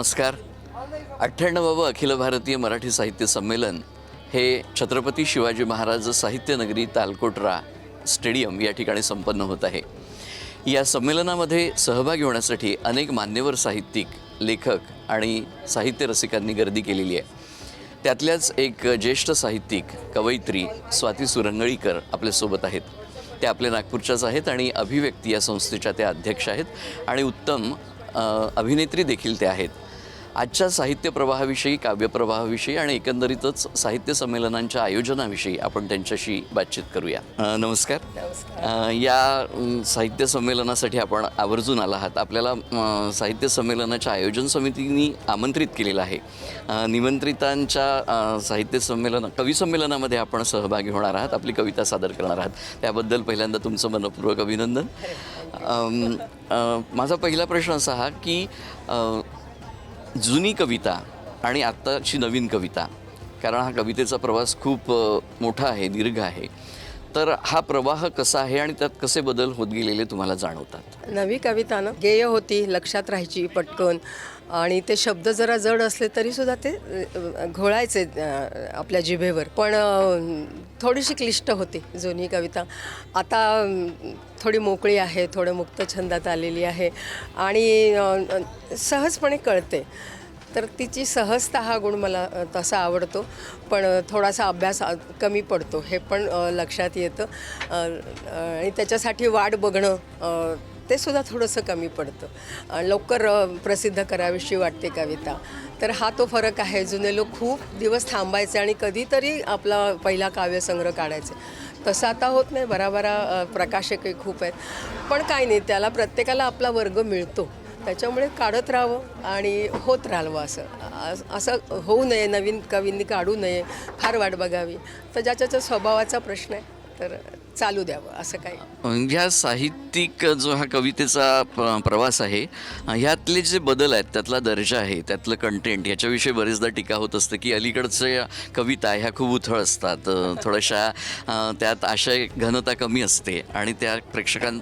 नमस्कार. अठ्ठ्याण्णवावं अखिल भारतीय मराठी साहित्य संमेलन हे छत्रपती शिवाजी महाराज साहित्यनगरी तालकोटरा स्टेडियम या ठिकाणी संपन्न होत आहे. या संमेलनामध्ये सहभागी होण्यासाठी अनेक मान्यवर साहित्यिक लेखक आणि साहित्य रसिकांनी गर्दी केलेली आहे. त्यातल्याच एक ज्येष्ठ साहित्यिक कवयित्री स्वाती सुरंगळीकर आपल्यासोबत आहेत. त्या आपल्या नागपूरच्याच आहेत आणि अभिव्यक्ती या संस्थेच्या त्या अध्यक्ष आहेत आणि उत्तम अभिनेत्री देखील त्या आहेत. आजच्या साहित्य प्रवाहाविषयी काव्यप्रवाहाविषयी आणि एकंदरीतच साहित्य संमेलनांच्या आयोजनाविषयी आपण त्यांच्याशी बातचीत करूया. नमस्कार. अ, या साहित्य संमेलनासाठी आपण आवर्जून आला आहात. आपल्याला साहित्य संमेलनाच्या आयोजन समितीने आमंत्रित केलेलं आहे. निमंत्रितांच्या साहित्य संमेलन कवी संमेलनामध्ये आपण सहभागी होणार आहात. आपली कविता सादर करणार आहात. त्याबद्दल पहिल्यांदा तुमचं मनपूर्वक अभिनंदन. माझा पहिला प्रश्न असा हा की जुनी कविता आणि आत्ताची नवीन कविता कारण हा कवितेचा प्रवास खूप मोठा आहे दीर्घ आहे. तर हा प्रवाह कसा आहे आणि त्यात कसे बदल होत गेलेले तुम्हाला जाणवतात? नवी कविता ना गेय होती लक्षात राहायची पटकन. आणि ते शब्द जरा जड असले तरीसुद्धा ते घोळायचे आपल्या जिभेवर. पण थोडीशी क्लिष्ट होती जुनी कविता. आता थोडी मोकळी आहे थोडं मुक्त छंदात आलेली आहे. आणि सहजपणे कळते. तर तिची सहजता हा गुण मला तसा आवडतो. पण थोडासा अभ्यास कमी पडतो. हे पण लक्षात येतं. आणि त्याच्यासाठी वाट बघणं ते सुद्धा थोडंसं कमी पडतं. लवकर प्रसिद्ध करावीशी वाटते कविता. तर हा तो फरक आहे जुने लोक खूप दिवस थांबायचे आणि कधीतरी आपला पहिला काव्यसंग्रह काढायचे. तसं आता होत नाही बराबरा प्रकाशकही खूप आहेत. पण काय नाही त्याला प्रत्येकाला आपला वर्ग मिळतो. त्याच्यामुळे काढत राहावं आणि होत राहावं असं. असं होऊ नये नवीन कवींनी काढू नये फार वाट बघावी. तर ज्याच्या स्वभावाचा प्रश्न आहे तर चालू द्यावं असं काही? म्हणजे ह्या साहित्यिक जो हा कवितेचा प्रवास आहे ह्यातले जे बदल आहेत त्यातला दर्जा आहे त्यातलं कंटेंट याच्याविषयी बरेचदा टीका होत असते की अलीकडच्या कविता ह्या खूप उथळ असतात. थोड्याशा त्यात आशय घनता कमी असते आणि त्या प्रेक्षकां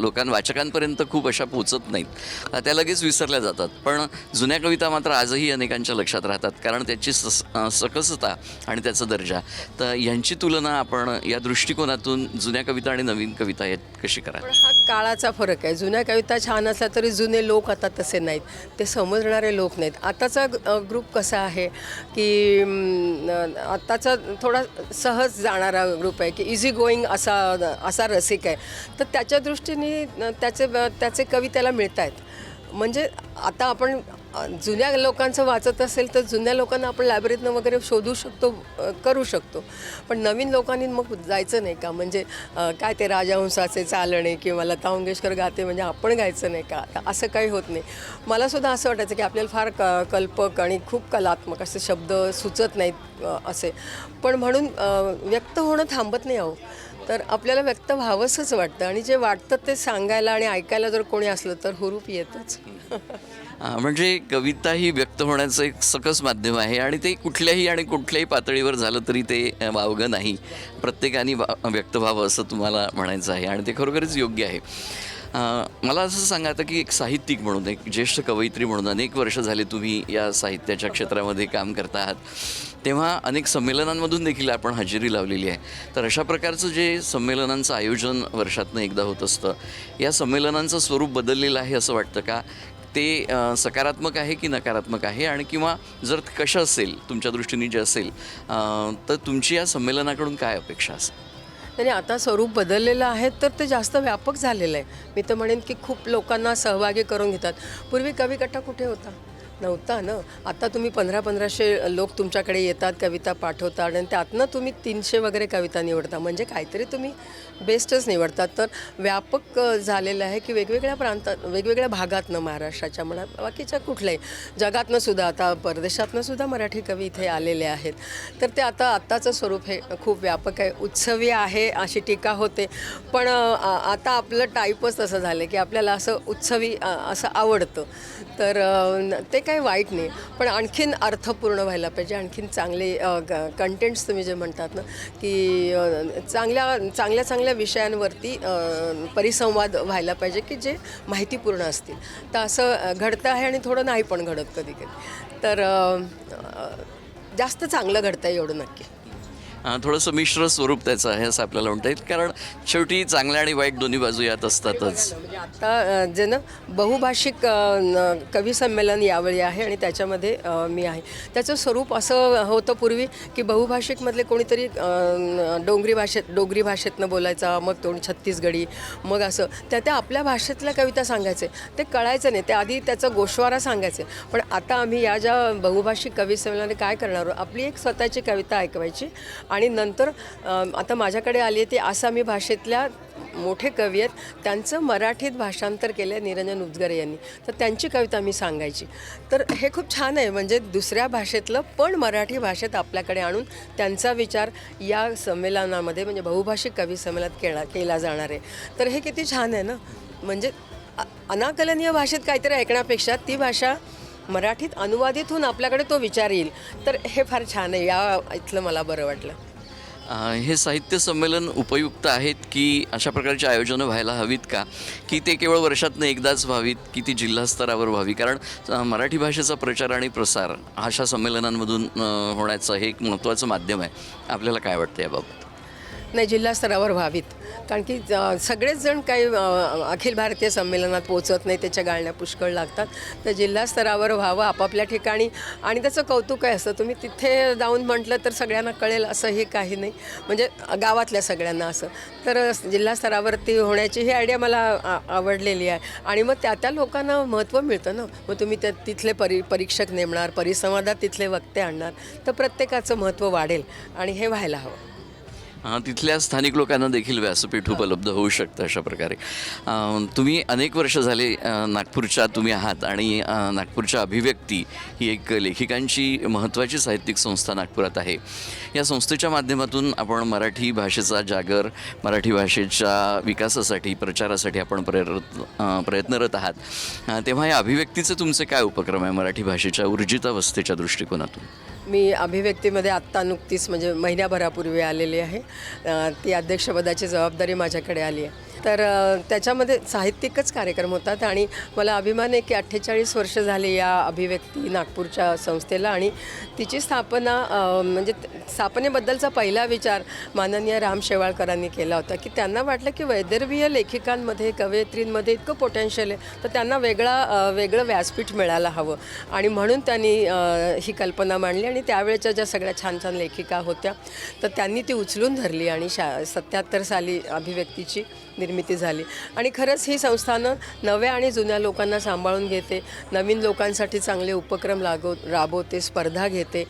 लोकां वाचकांपर्यंत खूप अशा पोचत नाहीत. त्या लगेच विसरल्या जातात. पण जुन्या कविता मात्र आजही अनेकांच्या लक्षात राहतात कारण त्याची सस सकसता आणि त्याचा दर्जा. तर यांची तुलना आपण या दृष्टिकोनातून जुन्या कविता आणि नवीन कविता यात कशी कराल? हा काळाचा फरक आहे. जुन्या कविता छान असल्या तरी जुने लोक आता तसे नाहीत. ते समजणारे लोक नाहीत. आताचा ग्रुप कसा आहे की आत्ताचा आताचा थोडा सहज जाणारा ग्रुप आहे की इझी गोईंग असा असा रसिक आहे. तर त्याच्या दृष्टीने त्याचे त्याचे कवितेला मिळत आहेत म्हणजे आता आपण जुन्या लोकांचं वाचत असेल तर जुन्या लोकांना आपण लायब्ररीतनं वगैरे शोधू शकतो करू शकतो. पण नवीन लोकांनी मग जायचं नाही का? म्हणजे काय ते राजहंसाचे चालणे किंवा लता मंगेशकर गाते म्हणजे आपण गायचं नाही का? आता असं काही होत नाही. मलासुद्धा असं वाटायचं की आपल्याला फार क कल्पक आणि खूप कलात्मक असे शब्द सुचत नाहीत असे. पण म्हणून व्यक्त होणं थांबत नाही अहो तर आपल्याला व्यक्त व्हावंसंच वाटतं आणि जे वाटतं ते सांगायला आणि ऐकायला जर कोणी असलं तर हुरूप येतच. म्हणजे कविता ही व्यक्त होण्याचं एक सकस माध्यम आहे आणि ते कुठल्याही आणि कुठल्याही पातळीवर झालं तरी ते वावगं नाही. प्रत्येकाने वा- व्यक्त व्हावं असं तुम्हाला म्हणायचं आहे आणि ते खरोखरच योग्य आहे. मला असं सांगा आता की एक साहित्यिक म्हणून एक ज्येष्ठ कवयित्री म्हणून अनेक वर्ष झाले तुम्ही या साहित्याच्या क्षेत्रामध्ये काम करता आहात. तेव्हा अनेक संमेलनांमधून देखील आपण हजेरी लावलेली आहे. तर अशा प्रकारचं जे संमेलनांचं आयोजन वर्षातनं एकदा होत असतं या संमेलनांचं स्वरूप बदललेलं आहे असं वाटतं का? ते सकारात्मक आहे की नकारात्मक आहे? आणि किंवा जर कशा असेल तुमच्या दृष्टीने जे असेल तर तुमची या संमेलनाकडून काय अपेक्षा असेल? आणि आता स्वरूप बदललेलं आहे तर ते जास्त व्यापक झालेलं आहे. मी तर म्हणेन की खूप लोकांना सहभागी करून घेतात. पूर्वी कविकट्टा कुठे होता? नव्हता ना? आता तुम्ही पंधरा पंधराशे लोक तुमच्याकडे येतात कविता पाठवतात आणि त्यातनं तुम्ही तीनशे वगैरे कविता निवडता. म्हणजे काहीतरी तुम्ही बेस्टच निवडतात. तर व्यापक झालेलं आहे की वेगवेगळ्या प्रांतात वेगवेगळ्या भागातनं महाराष्ट्राच्या म्हणा बाकीच्या कुठल्याही जगातनं सुद्धा आता परदेशातनं सुद्धा मराठी कवी इथे आलेले आहेत. तर ते आता आत्ताचं स्वरूप हे खूप व्यापक आहे. उत्सवी आहे अशी टीका होते. पण आता आपलं टाईपच तसं झालं की आपल्याला असं उत्सवी असं आवडतं. तर ते काही वाईट नाही. पण आणखीन अर्थपूर्ण व्हायला पाहिजे आणखीन चांगले कंटेंट्स तुम्ही जे म्हणतात ना की चांगल्या चांगल्या चांगल्या विषयांवरती परिसंवाद व्हायला पाहिजे की जे माहितीपूर्ण असतील. तर असं घडतं आहे आणि थोडं नाही पण घडत कधी कधी तर जास्त चांगलं घडतं आहे एवढं नक्की. थोडंसं मिश्र स्वरूप त्याचं आहे असं आपल्याला म्हणता येईल. कारण शेवटी चांगल्या आणि वाईट दोन्ही बाजू यात असतातच. म्हणजे आता जे ना बहुभाषिक न- कवी संमेलन यावेळी आहे आणि त्याच्यामध्ये मी आहे. त्याचं स्वरूप असं होतं पूर्वी की बहुभाषिकमधले कोणीतरी डोंगरी भाषेत डोगरी भाषेतनं बोलायचा मग तो छत्तीसगडी मग असं. त्या त्या आपल्या भाषेतल्या कविता सांगायचे. ते कळायचं नाही. ते आधी त्याचं गोशवारा सांगायचे. पण आता आम्ही या ज्या बहुभाषिक कवी संमेलनाने काय करणार आहोत? आपली एक स्वतःची कविता ऐकवायची. आणि नंतर आता माझ्याकडे आली आहे ती आसामी भाषेतल्या मोठे कवी आहेत. त्यांचं मराठीत भाषांतर केलं आहे निरंजन उजगरे यांनी. तर त्यांची कविता मी सांगायची. तर हे खूप छान आहे म्हणजे दुसऱ्या भाषेतलं पण मराठी भाषेत आपल्याकडे आणून त्यांचा विचार या संमेलनामध्ये म्हणजे बहुभाषिक कवी संमेलनात केला केला जाणार आहे. तर हे किती छान आहे ना. म्हणजे अनाकलनीय भाषेत काहीतरी ऐकण्यापेक्षा ती भाषा मराठीत अनुवादित होऊन आपल्याकडे तो विचार येईल. तर हे फार छान आहे. या इथलं मला बरं वाटलं. हे साहित्य संमेलन उपयुक्त आहेत की अशा प्रकारची आयोजनं व्हायला हवीत का? की ते केवळ वर्षातनं एकदाच व्हावीत की ती जिल्हा स्तरावर व्हावी? कारण मराठी भाषेचा प्रचार आणि प्रसार अशा संमेलनांमधून होण्याचं हे एक महत्त्वाचं माध्यम आहे. आपल्याला काय वाटतं याबाबत? नाही जिल्हा स्तरावर व्हावीत. कारण की सगळेच जण काही अखिल भारतीय संमेलनात पोचत नाही त्याच्या गाळण्या पुष्कळ लागतात. तर जिल्हा स्तरावर व्हावं आपापल्या ठिकाणी. आणि त्याचं कौतुक आहे असं. तुम्ही तिथे जाऊन म्हटलं तर सगळ्यांना कळेल असं हे काही नाही. म्हणजे गावातल्या सगळ्यांना असं. तर जिल्हा स्तरावरती होण्याची ही आयडिया मला आवडलेली आहे. आणि मग त्या त्या लोकांना महत्त्व मिळतं ना. मग तुम्ही त्या तिथले परी परीक्षक नेमणार परिसंवादात तिथले वक्ते आणणार. तर प्रत्येकाचं महत्त्व वाढेल. आणि हे व्हायला हवं. तिथल्या स्थानिक लोकांना देखील व्यासपीठ उपलब्ध होऊ शकतं अशा प्रकारे. तुम्ही अनेक वर्ष झाले नागपूरच्या तुम्ही आहात आणि नागपूरच्या अभिव्यक्ती ही एक लेखिकांची महत्त्वाची साहित्यिक संस्था नागपुरात आहे. या संस्थेच्या माध्यमातून आपण मराठी भाषेचा जागर मराठी भाषेच्या विकासासाठी प्रचारासाठी आपण प्रयत्न प्रयत्नरत आहात. तेव्हा या अभिव्यक्तीचे तुमचे काय उपक्रम आहे मराठी भाषेच्या ऊर्जितावस्थेच्या दृष्टिकोनातून? मी अभिव्यक्तीमध्ये आत्ता नुकतीच म्हणजे महिन्याभरापूर्वी आलेली आहे. ती अध्यक्षपदाची जबाबदारी माझ्याकडे आली आहे. तर त्याच्यामध्ये साहित्यिकच कार्यक्रम होतात आणि मला अभिमान आहे की अठ्ठेचाळीस वर्ष झाली या अभिव्यक्ती नागपूरच्या संस्थेला आणि तिची स्थापना म्हणजे स्थापनेबद्दलचा पहिला विचार माननीय राम शेवाळकरांनी केला होता की त्यांना वाटलं की वैदर्भीय लेखिकांमध्ये कवयित्रींमध्ये इतकं पोटेन्शियल आहे तर त्यांना वेगळा वेगळं व्यासपीठ मिळायला हवं. आणि म्हणून त्यांनी ही कल्पना मांडली आणि त्यावेळेच्या ज्या सगळ्या छान छान लेखिका होत्या तर त्यांनी ती उचलून धरली आणि शा सत्याहत्तर साली अभिव्यक्तीची. निर्मिती झाली. आणि खरंच ही संस्थानं नव्या आणि जुन्या लोकांना सांभाळून घेते नवीन लोकांसाठी चांगले उपक्रम लागव राबवते स्पर्धा घेते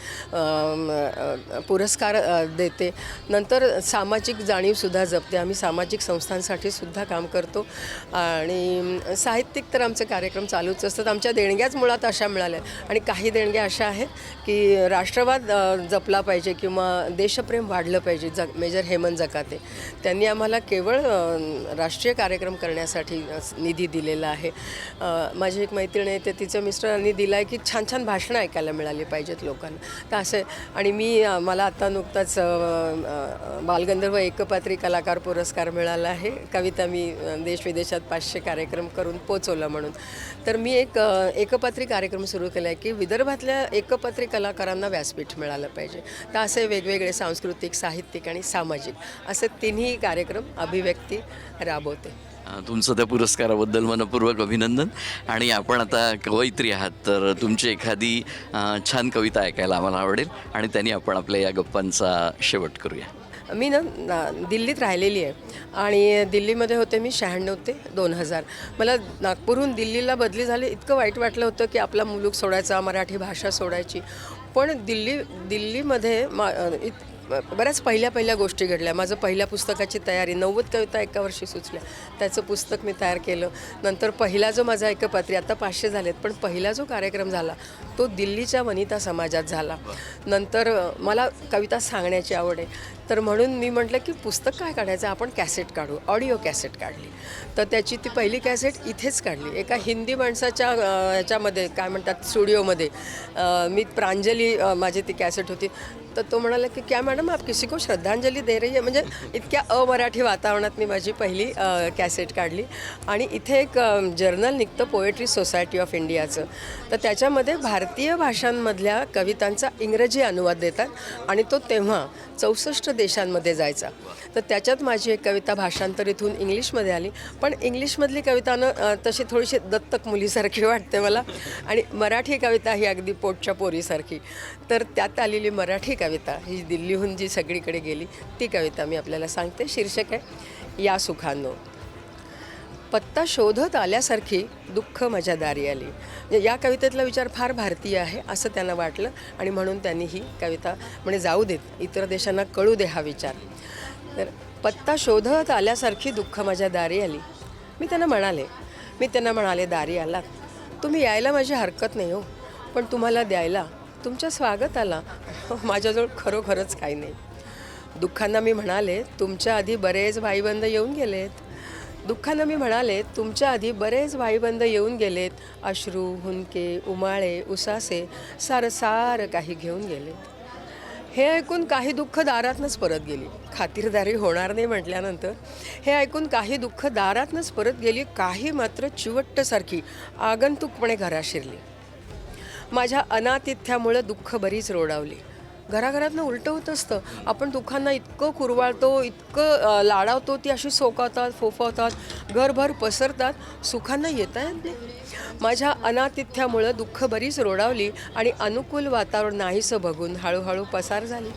पुरस्कार देते. नंतर सामाजिक जाणीवसुद्धा जपते. आम्ही सामाजिक संस्थांसाठी सुद्धा काम करतो. आणि साहित्यिक तर आमचे कार्यक्रम चालूच असतात. आमच्या देणग्याच मुळात अशा मिळाल्या. आणि काही देणग्या अशा आहेत की राष्ट्रवाद जपला पाहिजे किंवा देशप्रेम वाढलं पाहिजे. जग मेजर हेमंत जकाते. त्यांनी आम्हाला केवळ राष्ट्रीय कार्यक्रम करण्यासाठी निधी दिलेला आहे. माझी एक मैत्रीण आहे ते तिच्या मिस्टरांनी दिला आहे की छान छान भाषणं ऐकायला मिळाली पाहिजेत लोकांना. तर असं आणि मी मला आता नुकताच बालगंधर्व एकपात्री कलाकार पुरस्कार मिळाला आहे. कविता मी देश देशविदेशात पाचशे कार्यक्रम करून पोचवलं म्हणून. तर मी एक एकपात्री कार्यक्रम सुरू केला आहे की विदर्भातल्या एकपात्री कलाकारांना व्यासपीठ मिळालं पाहिजे. तर असे वेगवेगळे सांस्कृतिक साहित्यिक आणि सामाजिक असे तिन्ही कार्यक्रम अभिव्यक्ती राबवते. तुमचं त्या पुरस्काराबद्दल मनपूर्वक अभिनंदन. आणि आपण आता कवयित्री आहात तर तुमची एखादी छान कविता ऐकायला आम्हाला आवडेल आणि त्यांनी आपण आपल्या या गप्पांचा शेवट करूया. मी ना दिल्लीत राहिलेली आहे आणि दिल्लीमध्ये होते मी शहाण्णव ते दोन हजार. मला नागपूरहून दिल्लीला बदली झाली इतकं वाईट वाटलं होतं की आपला मुलूक सोडायचा मराठी भाषा सोडायची. पण दिल्ली दिल्लीमध्ये मा इत बऱ्याच पहिल्या पहिल्या गोष्टी घडल्या. माझं पहिल्या पुस्तकाची तयारी नव्वद कविता एका वर्षी सुचल्या. त्याचं पुस्तक मी तयार केलं. नंतर पहिला जो माझा एकपात्री आता पाचशे झालेत पण पहिला जो कार्यक्रम झाला तो दिल्लीच्या वनिता समाजात झाला. नंतर मला कविता सांगण्याची आवड आहे. तर म्हणून मी म्हटलं की पुस्तक काय काढायचं? आपण कॅसेट काढू. ऑडिओ कॅसेट काढली. तर त्याची ती पहिली कॅसेट इथेच काढली. एका हिंदी माणसाच्या ह्याच्यामध्ये काय म्हणतात स्टुडिओमध्ये मी प्रांजली माझी ती कॅसेट होती. तर तो म्हणाला की क्या मॅडम आप किसी को श्रद्धांजली दे रही आहे म्हणजे इतक्या अमराठी वातावरणात मी माझी पहिली कॅसेट काढली. आणि इथे एक जर्नल निघतं पोएट्री सोसायटी ऑफ इंडियाचं तर त्याच्यामध्ये भारतीय भाषांमधल्या कवितांचा इंग्रजी अनुवाद देतात आणि तो तेव्हा चौसष्ट देशांमध्ये जायचा. तर त्याच्यात माझी एक कविता भाषांतरीतून इंग्लिशमध्ये आली. पण इंग्लिशमधली कवितानं अ, तशी थोडीशी दत्तक मुलीसारखी वाटते मला. आणि मराठी कविता ही अगदी पोटच्या पोरीसारखी. तर त्यात आलेली मराठी कविता. ही दिल्लीहून जी सगळीकडे गेली ती कविता मी आपल्याला सांगते. शीर्षक आहे या सुखांनो. पत्ता शोधत आल्यासारखी दुःख माझ्या दारी आली. म्हणजे या कवितेतला विचार फार भारतीय आहे असं त्यांना वाटलं आणि म्हणून त्यांनी ही कविता म्हणजे जाऊ देत इतर देशांना कळू दे हा विचार. तर पत्ता शोधत आल्यासारखी दुःख माझ्या दारी आली. मी त्यांना म्हणाले मी त्यांना म्हणाले दारी आलात. तुम्ही यायला माझी हरकत नाही हो पण तुम्हाला द्यायला तुमच्या स्वागताला. हो, माझ्याजवळ खरोखरच काही नाही. दुःखांना मी म्हणाले तुमच्या आधी बरेच भाईबंद येऊन गेलेत. दुःखानं मी म्हणाले तुमच्या आधी बरेच भाईबंद येऊन गेलेत. अश्रू हुंके उमाळे उसासे सारं सारं काही घेऊन गेलेत. हे ऐकून काही दुःख दारातनंच परत गेली. खातिरदारी होणार नाही म्हटल्यानंतर हे ऐकून काही दुःख दारातनंच परत गेली. काही मात्र चिवट्टसारखी आगंतुकपणे घरा शिरली. माझ्या अनातिथ्यामुळं दुःख बरीच रोडावली. घराघरातनं उलटं होत असतं. आपण दुःखांना इतकं कुरवाळतो इतकं लाडावतो ती अशी सोकावतात फोफावतात घरभर पसरतात. सुखांना येता येत नाही. माझ्या अनातिथ्यामुळं दुःख बरीच रोडावली आणि अनुकूल वातावरण नाहीसं बघून हळूहळू पसार झाली.